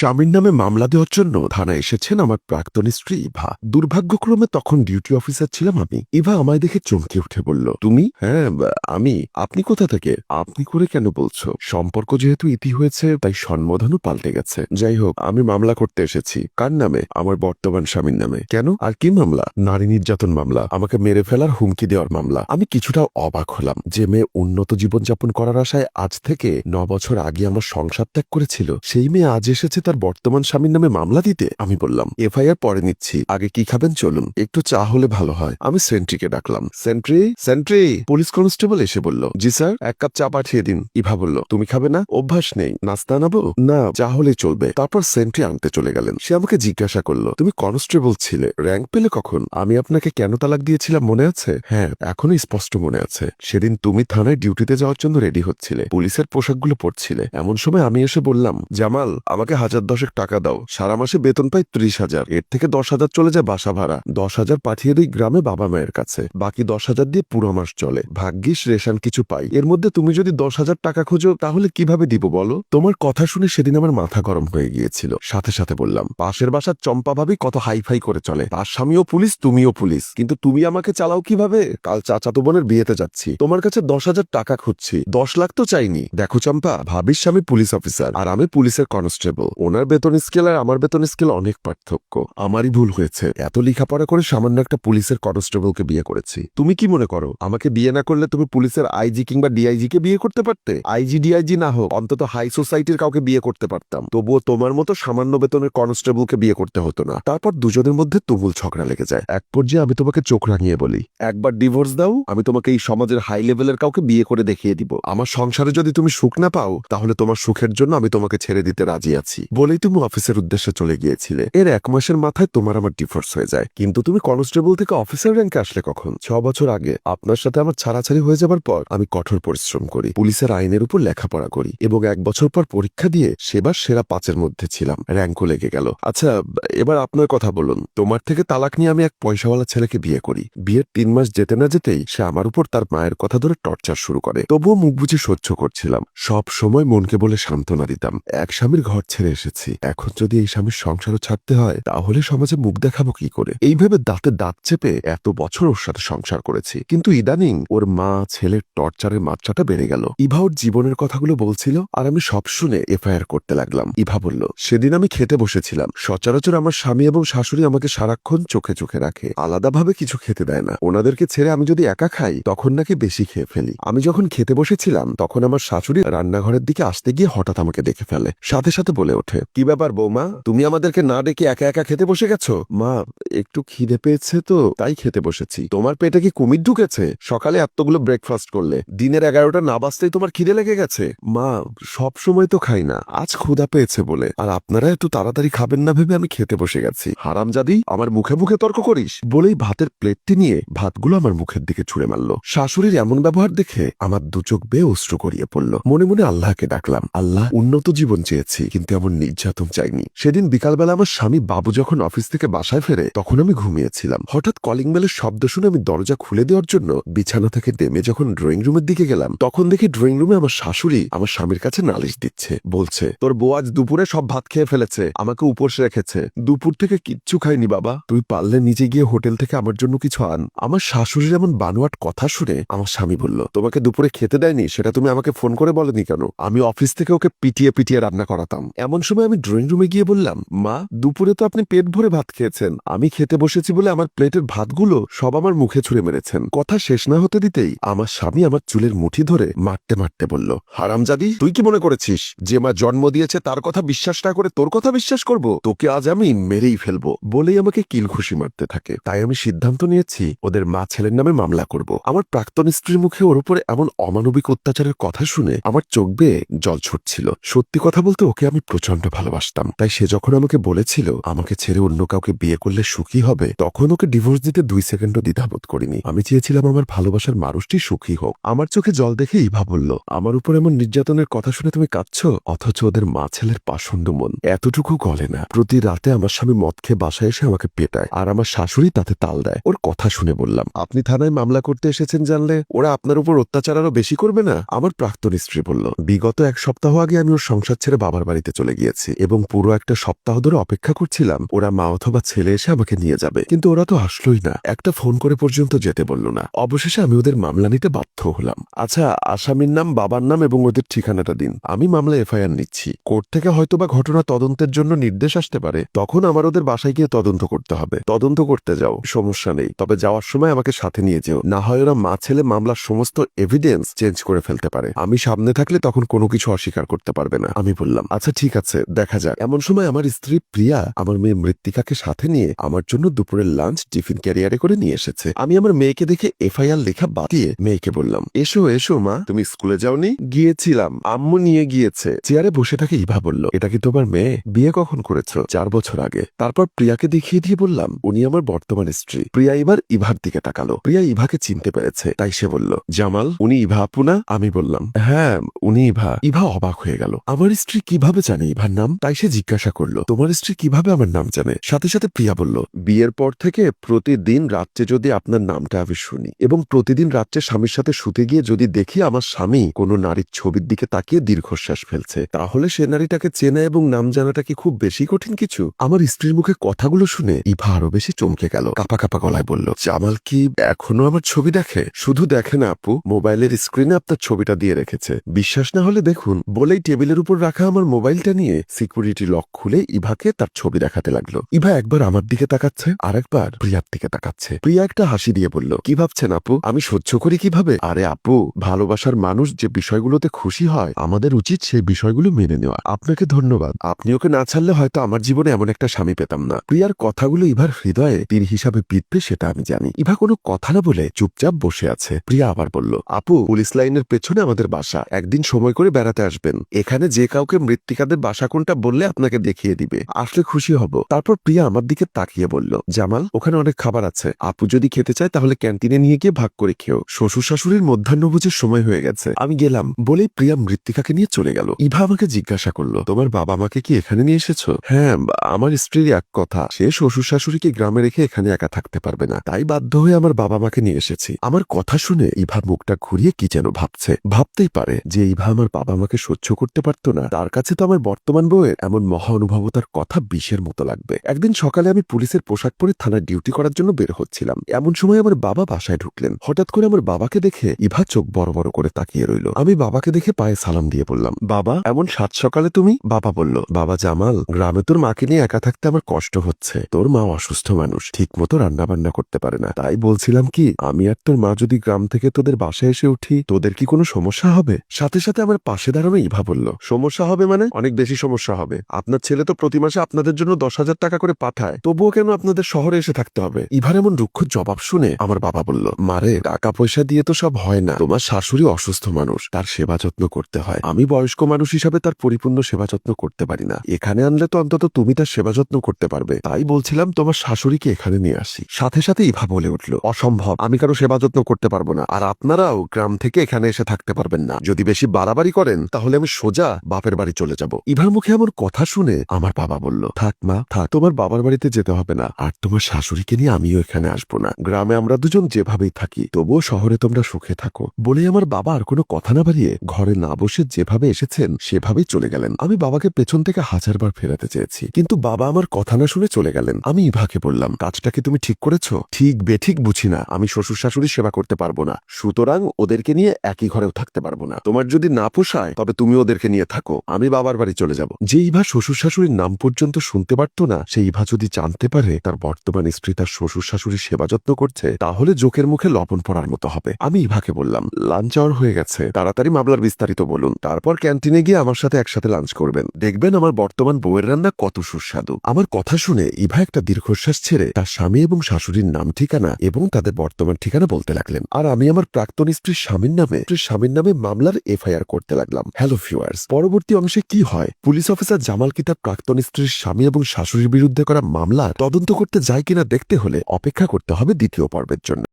স্বামীর নামে মামলা দেওয়ার জন্য থানায় এসেছেন আমার প্রাক্তন স্ত্রী ইভা। দুর্ভাগ্যক্রমে তখন ডিউটি অফিসার ছিলাম আমি। ইভা আমায় দেখে চমকে উঠে বলল, তুমি? হ্যাঁ আমি। আপনি কোথা থেকে? আপনি করে কেন বলছো? সম্পর্ক যেহেতু ইতি হয়েছে, তাই সম্বোধনও পাল্টে গেছে। যাই হোক, আমি মামলা করতে এসেছি। কার নামে? আমার বর্তমান স্বামীর নামে। কেন? আর কি মামলা? নারী নির্যাতন মামলা। আমাকে মেরে ফেলার হুমকি দেওয়ার মামলা। আমি কিছুটা অবাক হলাম যে মেয়ে উন্নত জীবনযাপন করার আশায় আজ থেকে ন বছর আগে আমার সংসার ত্যাগ করেছিল। সেই মেয়ে আজ এসেছে তার বর্তমান স্বামীর নামে মামলা দিতে আমি বললাম, এফআইআর পরে নিচ্ছি, আগে কি খাবেন? চলুন, একটু চা হলে ভালো হয়। আমি সেন্ট্রিকে ডাকলাম, সেন্ট্রি সেন্ট্রি! পুলিশ কনস্টেবল এসে বলল, জি স্যার, এক কাপ চা পাঠিয়ে দিন। ইভা বলল, তুমি খাবে না? অভ্যাস নেই, নাস্তা আনাবো না, চা হলেই চলবে। তারপর সেন্ট্রি আনতে চলে গেলেন। সে আমাকে জিজ্ঞাসা করল, তুমি কনস্টেবল ছিলে, র্যাঙ্ক পেলে কখন? আমি আপনাকে কেন তালাক দিয়েছিলাম, মনে আছে? হ্যাঁ এখনও স্পষ্ট মনে আছে। সেদিন তুমি থানায় ডিউটিতে যাওয়ার জন্য রেডি হচ্ছিলে, পুলিশের পোশাকগুলো পরছিলে। এমন সময় আমি এসে বললাম, জামাল, আমাকে হাজার দশেক টাকা দাও। সারা মাসে বেতন পাই ত্রিশ হাজার। এর থেকে দশ হাজার চলে যায় বাসা ভাড়া। দশ হাজার পাঠিয়ে দিই গ্রামে বাবা মায়ের কাছে। বাকি দশ হাজার দিয়ে পুরো মাস চলে। ভাগ্যিস রেশন কিছু পাই। এর মধ্যে তুমি যদি দশ হাজার টাকা খোঁজো, তাহলে কীভাবে দিব বলো? তোমার কথা শুনে সেদিন আমার মাথা গরম হয়ে গিয়েছিল। সাথে সাথে বললাম, পাশের বাসার চম্পা ভাবি কত হাইফাই করে চলে। তার স্বামীও পুলিশ, তুমিও পুলিশ। কিন্তু তুমি আমাকে চালাও কীভাবে? কাল চাচাতো বোনের বিয়েতে যাচ্ছি। তোমার কাছে দশ হাজার টাকা খুঁজছি। দশ লাখ তো চাইনি। দেখো চম্পা, ভাবির স্বামী পুলিশ অফিসার। আর আমি পুলিশের কনস্টেবল। ওনার বেতন স্কেল আর আমার বেতন স্কেল অনেক পার্থক্য। আমারই ভুল হয়েছে। এত লেখাপড়া করে সামান্য একটা পুলিশের কনস্টেবলকে বিয়ে করেছি। তুমি কি মনে করো? আমাকে বিয়ে না করলে তুমি পুলিশের আইজি কিংবা ডিআইজি কে বিয়ে করতে পারতে? আইজি, ডিআইজি না হোক, অন্তত হাই সোসাইটির কাউকে বিয়ে করতে পারতাম। তবুও তোমার মতো সামান্য বেতনের কনস্টেবলকে বিয়ে করতে হতো না। তারপর দুজনের মধ্যে তুমুল ঝগড়া লেগে যায়। এক পর্যায়ে আমি তোমাকে চোখ রাঙিয়ে বলি, একবার ডিভোর্স দাও, আমি তোমাকে এই সমাজের হাই লেভেলের কাউকে বিয়ে করে দেখিয়ে দিব। আমার সংসারে যদি তুমি সুখ না পাও, তাহলে তোমার সুখের জন্য আমি তোমাকে ছেড়ে দিতে রাজি আছি। বলেই তুমি অফিসের উদ্দেশ্যে চলে গিয়েছিলে। এর এক মাসের মাথায় তোমার আমার ডিভোর্স হয়ে যায়। কিন্তু তুমি কনস্টেবল থেকে অফিসার র্যাঙ্কে আসলে কখন? ছ বছর আগে। আপনার সাথে আমার ছাড়াছাড়ি হয়ে যাবার পর আমি কঠোর পরিশ্রম করি। পুলিশের আইনের উপর লেখাপড়া করি এবং এক বছর পর পরীক্ষা দিয়ে সেবার সেরা পাঁচের মধ্যে ছিলাম। র্যাঙ্কও লেগে গেল। আচ্ছা এবার আপনার কথা বলুন। তোমার থেকে তালাক নিয়ে আমি এক পয়সাওয়ালা ছেলেকে বিয়ে করি। বিয়ের তিন মাস যেতে না যেতেই সে আমার উপর তার মায়ের কথা ধরে টর্চার শুরু করে। তবুও মুখ বুঝে সহ্য করছিলাম। সব সময় মনকে বলে সান্ত্বনা দিতাম। এক স্বামীর ঘর ছেড়ে এসেছি। এখন যদি এই স্বামীর সংসারও ছাড়তে হয়, তাহলে সমাজে মুখ দেখাবো কি করে? এইভাবে দাঁতে দাঁত চেপে এত বছর ওর সাথে সংসার করেছি। কিন্তু ইদানিং ওর মা, ছেলের টর্চারের মাত্রাটা বেড়ে গেল। ইভা ওর জীবনের কথাগুলো বলছিল, আর আমি সব শুনে এফআইআর করতে লাগলাম। ইভা বলল, সেদিন আমি খেতে বসেছিলাম। সচরাচর আমার স্বামী এবং শাশুড়ি আমাকে সারাক্ষণ চোখে চোখে রাখে। আলাদাভাবে কিছু খেতে দেয় না। ওনাদেরকে ছেড়ে আমি যদি একা খাই, তখন নাকি বেশি খেয়ে ফেলি। আমি যখন খেতে বসেছিলাম, তখন আমার শাশুড়ি রান্নাঘরের দিকে আসতে গিয়ে হঠাৎ আমাকে দেখে ফেলে। সাথে সাথে বলে ওঠে কি ব্যাপার, বৌমা? তুমি আমাদেরকে না ডেকে একা একা খেতে বসে গেছো? মা, একটু খিদে পেয়েছে তো, তাই খেতে বসেছি। তোমার পেটে কি কুমির ঢুকেছে? সকালে এতগুলো ব্রেকফাস্ট করলে, দিনের এগারোটা না বাজতেই তোমার খিদে লেগে গেছে? মা, সব সময় তো খাই না, আজ ক্ষুধা পেয়েছে বলে। আর আপনারা একটু তাড়াতাড়ি খাবেন না ভেবে আমি খেতে বসে গেছি। হারামজাদি, আমার মুখে মুখে তর্ক করিস? বলেই ভাতের প্লেটটি নিয়ে ভাতগুলো আমার মুখের দিকে ছুঁড়ে মারল। শাশুড়ির এমন ব্যবহার দেখে আমার দু চোখ বেয়ে অশ্রু করিয়ে পড়ল। মনে মনে আল্লাহকে ডাকলাম। আল্লাহ উন্নত জীবন চেয়েছি, কিন্তু এমন নির্যাতন চাইনি। সেদিন বিকালবেলা আমার স্বামী বাবু যখন অফিস থেকে বাসায় ফেরে, তখন আমি ঘুমিয়েছিলাম। হঠাৎ কলিং বেলের শব্দ শুনে আমি দরজা খুলে দেওয়ার জন্য বিছানা থেকে নেমে যখন ড্রয়িং রুমের দিকে গেলাম, তখন দেখি ড্রয়িং রুমে আমার শাশুড়ি আমার স্বামীর কাছে নালিশ দিচ্ছে। বলছে, তোর বউ আজ দুপুরে সব ভাত খেয়ে ফেলেছে, আমাকে উপোস রেখেছে। দুপুর থেকে কিচ্ছু খাইনি বাবা। তুই পারলে নিজে গিয়ে হোটেল থেকে আমার জন্য কিছু আন। আমার শাশুড়ির এমন বানোয়াট কথা শুনে আমার স্বামী বলল, তোমাকে দুপুরে খেতে দেয়নি, সেটা তুমি আমাকে ফোন করে বলেনি কেন? আমি অফিস থেকে ওকে পিটিয়ে পিটিয়ে রান্না করাতাম। এমন সময় আমি ড্রয়িং রুমে গিয়ে বললাম, মা, দুপুরে তো আপনি পেট ভরে ভাত খেয়েছেন। আমি খেতে বসেছি বলে আমার প্লেটের ভাতগুলো সব আমার মুখে ছুঁড়ে মেরেছেন। কথা শেষ না হতে দিতেই আমার স্বামী আমার চুলের মুঠি ধরে মারতে মারতে বলল, হারামজাদি, তুই কি মনে করেছিস যে মা জন্ম দিয়েছে তার কথা বিশ্বাস না করে তোর কথা বিশ্বাস করব? তোকে আজ আমি মেরেই ফেলব। বলেই আমাকে কিল খুশি মারতে থাকে। তাই আমি সিদ্ধান্ত নিয়েছি, ওদের মা ছেলের নামে মামলা করব। আমার প্রাক্তন স্ত্রীর মুখে ওর উপরে এমন অমানবিক অত্যাচারের কথা শুনে আমার চোখ বেয়ে জল ছুটছিল। সত্যি কথা বলতে ওকে আমি প্রচণ্ড ভালোবাসতাম। তাই সে যখন আমাকে বলেছিল আমাকে ছেড়ে অন্য কাউকে বিয়ে করলে সুখী হবে, তখন ওকে ডিভোর্স দিতে দুই সেকেন্ডও দ্বিধাবোধ করিনি। আমি চেয়েছিলাম আমার ভালোবাসার মানুষটি সুখী হোক। আমার চোখে জল দেখে ইভা বলল, আমার উপর এমন নির্যাতনের কথা শুনে তুমি কাঁদছ? অথচ ওদের মা ছেলের পাষণ্ড মন। এতটুকু গলে না। প্রতি রাতে আমার স্বামী মদ খেয়ে বাসায় এসে আমাকে পেটায়, আর আমার শাশুড়ি তাতে তাল দেয়। ওর কথা শুনে বললাম, আপনি থানায় মামলা করতে এসেছেন জানলে? ওরা আপনার উপর অত্যাচার আরও বেশি করবে না? আমার প্রাক্তন স্ত্রী বলল, বিগত এক সপ্তাহ আগে আমি ওর সংসার ছেড়ে বাবার বাড়িতে চলে গিয়েছি। গিয়েছি এবং পুরো একটা সপ্তাহ ধরে অপেক্ষা করছিলাম, ওরা মা অথবা ছেলে এসে আমাকে নিয়ে যাবে। কিন্তু ওরা তো আসলোই না। একটা ফোন করে পর্যন্ত যেতে বলল না। অবশেষে আমি ওদের মামলা নিতে বাধ্য হলাম। আচ্ছা আসামির নাম, বাবার নাম এবং ওদের ঠিকানাটা দিন। আমি মামলা এফআইআর নিচ্ছি। কোর্ট থেকে হয়তোবা ঘটনা তদন্তের জন্য নির্দেশ আসতে পারে। তখন আমার ওদের বাসায় গিয়ে তদন্ত করতে হবে। তদন্ত করতে যাও, সমস্যা নেই। তবে যাওয়ার সময় আমাকে সাথে নিয়ে যেও। না হয় ওরা মা, ছেলে মামলার সমস্ত এভিডেন্স চেঞ্জ করে ফেলতে পারে। আমি সামনে থাকলে তখন কোনো কিছু অস্বীকার করতে পারবে না, আমি বললাম। আচ্ছা ঠিক আছে। দেখা যাক। এমন সময় আমার স্ত্রী প্রিয়া আমার মেয়ে মৃত্তিকাকে সাথে নিয়ে আমার জন্য দুপুরের লাঞ্চ টিফিন ক্যারিয়ারে করে নিয়ে এসেছে। আমি আমার মেয়েকে দেখে এফআইআর লেখা বাতিয়ে মেয়েকে বললাম, এসো এসো, মা, তুমি স্কুলে যাওনি? গিয়েছিলাম, আম্মু নিয়ে গিয়েছে। চেয়ারে বসে থাকে ইভা বলল, এটা কি তোমার মেয়ে? বিয়ে কখন করেছ? চার বছর আগে। তারপর প্রিয়াকে দেখিয়ে দিয়ে বললাম, উনি আমার বর্তমান স্ত্রী। প্রিয়া এবার ইভার দিকে তাকালো। প্রিয়া ইভাকে চিনতে পেরেছে, তাই সে বলল, জামাল, উনি ইভা আপু না? আমি বললাম হ্যাঁ উনি ইভা। ইভা অবাক হয়ে গেল, আমার স্ত্রী কীভাবে জানে ইভার নাম? তাই সে জিজ্ঞাসা করল, তোমার স্ত্রী কীভাবে আমার নাম জানে? সাথে সাথে প্রিয়া বলল, বিয়ের পর থেকে প্রতিদিন রাত্রে যদি আপনার নামটা আমি শুনি এবং প্রতিদিন রাত্রে স্বামীর সাথে শুতে গিয়ে যদি দেখি আমার স্বামী কোনো নারীর ছবির দিকে তাকিয়ে দীর্ঘশ্বাস ফেলছে, তাহলে সে নারীটাকে চেনা এবং নাম জানাটা কি খুব বেশি কঠিন কিছু? আমার স্ত্রীর মুখে কথাগুলো শুনে ইভা আরও বেশি চমকে গেল, কাপা কাপা গলায় বলল, জামাল কি এখনও আমার ছবি দেখে? শুধু দেখে না আপু, মোবাইলের স্ক্রিনে আপনার ছবিটা দিয়ে রেখেছে। বিশ্বাস না হলে দেখুন, বলেই টেবিলের উপর রাখা আমার মোবাইলটা নিয়ে সিকিউরিটি লক খুলে ইভাকে তার ছবি দেখাতে লাগল। ইভা একবার আমার দিকে তাকাচ্ছে আর একবার প্রিয়ার দিকে তাকাচ্ছে। প্রিয়া একটা হাসি দিয়ে বলল, কি ভাবছেন আপু? আমি সহ্য করি কীভাবে? আরে আপু, ভালোবাসার মানুষ যে বিষয়গুলোতে খুশি হয়, আমাদের উচিত সেই বিষয়গুলো মেনে নেওয়া। আপনাকে ধন্যবাদ। আপনি ওকে না ছাড়লে হয়তো আমার জীবনে এমন একটা স্বামী পেতাম না। প্রিয়ার কথাগুলো ইভার হৃদয়ে তীর হিসাবে বিধবে সেটা আমি জানি। ইভা কোনো কথা না বলে চুপচাপ বসে আছে। প্রিয়া আবার বলল, আপু, পুলিশ লাইনের পেছনে আমাদের বাসা। একদিন সময় করে বেড়াতে আসবেন। এখানে যে কাউকে মৃত্তিকাদের বাসা কোনটা বললে আপনাকে দেখিয়ে দিবে। আসলে খুশি হব। তারপর প্রিয়া আমার দিকে তাকিয়ে বলল, জামাল, ওখানে অনেক খাবার আছে। আপু যদি খেতে চায় তাহলে ক্যান্টিনে নিয়ে গিয়ে ভাগ করে খেও। শ্বশুর শাশুড়ির মধ্যাহ্নভোজের সময় হয়ে গেছে। আমি গেলাম। বলেই প্রিয়া মৃত্তিকাকে নিয়ে চলে গেল। ইভা আমাকে জিজ্ঞাসা করল, তোমার বাবা মাকে কি এখানে নিয়ে এসেছ? হ্যাঁ আমার স্ত্রীর এক কথা। সে শ্বশুর শাশুড়িকে গ্রামে রেখে এখানে একা থাকতে পারবে না। তাই বাধ্য হয়ে আমার বাবা মাকে নিয়ে এসেছি। আমার কথা শুনে ইভা মুখটা ঘুরিয়ে কি যেন ভাবছে। ভাবতেই পারে যে ইভা আমার বাবা মাকে সহ্য করতে পারতো না। তার কাছে তো আমার বর্তমান বউয়ের এমন মহা অনুভবতার কথা বিষের মতো লাগবে। একদিন সকালে আমি পুলিশের পোশাক পরে থানায় ডিউটি করার জন্য বের হচ্ছিলাম। এমন সময় আমার বাবা বাসায় ঢুকলেন। হঠাৎ করে আমার বাবাকে দেখে ইভা চোখ বড় বড় করে তাকিয়ে রইল। আমি বাবাকে দেখে পায়ে সালাম দিয়ে বললাম, বাবা, এমন সাত সকালে তুমি? বাবা বলল, বাবা জামাল, গ্রামে তোর মাকে নিয়ে একা থাকতে আমার কষ্ট হচ্ছে। তোর মা অসুস্থ মানুষ ঠিক মতো রান্না বান্না করতে পারে না। তাই বলছিলাম কি, আমি আর তোর মা যদি গ্রাম থেকে তোদের বাসায় এসে উঠি, তোদের কি কোনো সমস্যা হবে? সাথে সাথে আমার পাশে দাঁড়ানো ইভা বলল, সমস্যা হবে মানে? অনেক বেশি সমস্যা হবে। আপনার ছেলে তো প্রতি মাসে আপনাদের জন্য দশ হাজার টাকা করে পাঠায়। তবুও কেন আপনাদের শহরে এসে থাকতে হবে? ইভার এমন রুক্ষ জবাব শুনে আমার বাবা বলল, মারে টাকা পয়সা দিয়ে তো সব হয় না। তোমার শাশুড়ি অসুস্থ মানুষ, তার সেবা যত্ন করতে হয়। আমি বয়স্ক মানুষ হিসাবে তার পরিপূর্ণ সেবা যত্ন করতে পারি না। এখানে আনলে তো অন্তত তুমি তার সেবা যত্ন করতে পারবে। তাই বলছিলাম তোমার শাশুড়িকে এখানে নিয়ে আসি। সাথে সাথে ইভা বলে উঠল, অসম্ভব, আমি কারও সেবা যত্ন করতে পারব না। আর আপনারাও গ্রাম থেকে এখানে এসে থাকতে পারবেন না। যদি বেশি বাড়াবাড়ি করেন, তাহলে আমি সোজা বাপের বাড়ি চলে যাব। ইভার মুখে আমার কথা শুনে আমার বাবা বলল, থাক মা, থাক, তোমার বাবার বাড়িতে যেতে হবে না, আর তোমার শাশুড়িকে নিয়ে আমিও এখানে আসব না। গ্রামে আমরা দুজন যেভাবেই থাকি, তবুও শহরে তোমরা সুখে থাকো। বলে আমার বাবা আর কোনো কথা না বাড়িয়ে ঘরে না বসে যেভাবে এসেছেন, সেভাবেই চলে গেলেন। আমি বাবাকে পেছন থেকে হাজারবার ফেরাতে চেয়েছি, কিন্তু বাবা আমার কথা না শুনে চলে গেলেন। আমি ইভাকে বললাম, কাজটা কি তুমি ঠিক করেছ? ঠিক বেঠিক বুঝি না, আমি শ্বশুর শাশুড়ির সেবা করতে পারব না, সুতরাং ওদেরকে নিয়ে একই ঘরেও থাকতে পারব না। তোমার যদি না পোষায়, তবে তুমি ওদেরকে নিয়ে থাকো, আমি বাবার বাড়ি চলে যাব। যে ইভা শ্বশুর শাশুড়ির নাম পর্যন্ত শুনতে পারতো না সেই ইভা যদি জানতে পারে, তার বর্তমান স্ত্রী তার শ্বশুর শাশুড়ির সেবা যত্ন করছে, তাহলে জোকের মুখে লবণ পড়ার মতো হবে। আমি ইভাকে বললাম লাঞ্চ আওয়ার হয়ে গেছে, তাড়াতাড়ি মামলার বিস্তারিত বলুন। তারপর ক্যান্টিনে গিয়ে আমার সাথে একসাথে লাঞ্চ করবেন। দেখবেন আমার বর্তমান বউয়ের রান্না কত সুস্বাদু। আমার কথা শুনে ইভা একটা দীর্ঘশ্বাস ছেড়ে তার স্বামী এবং শাশুড়ির নাম ঠিকানা এবং তাদের বর্তমান ঠিকানা বলতে লাগলেন। আর আমি আমার প্রাক্তন স্ত্রীর স্বামীর নামে, স্ত্রীর স্বামীর নামে মামলার এফআইআর করতে লাগলাম। হ্যালো ফিওয়ার্স পরবর্তী অংশে কি হয়? পুলিশ অফিসার জামাল কিতাব প্রাক্তন স্ত্রীর স্বামী এবং শাশুড়ির বিরুদ্ধে করা মামলা তদন্ত করতে যায় কিনা দেখতে হলে অপেক্ষা করতে হবে দ্বিতীয় পর্বের জন্য।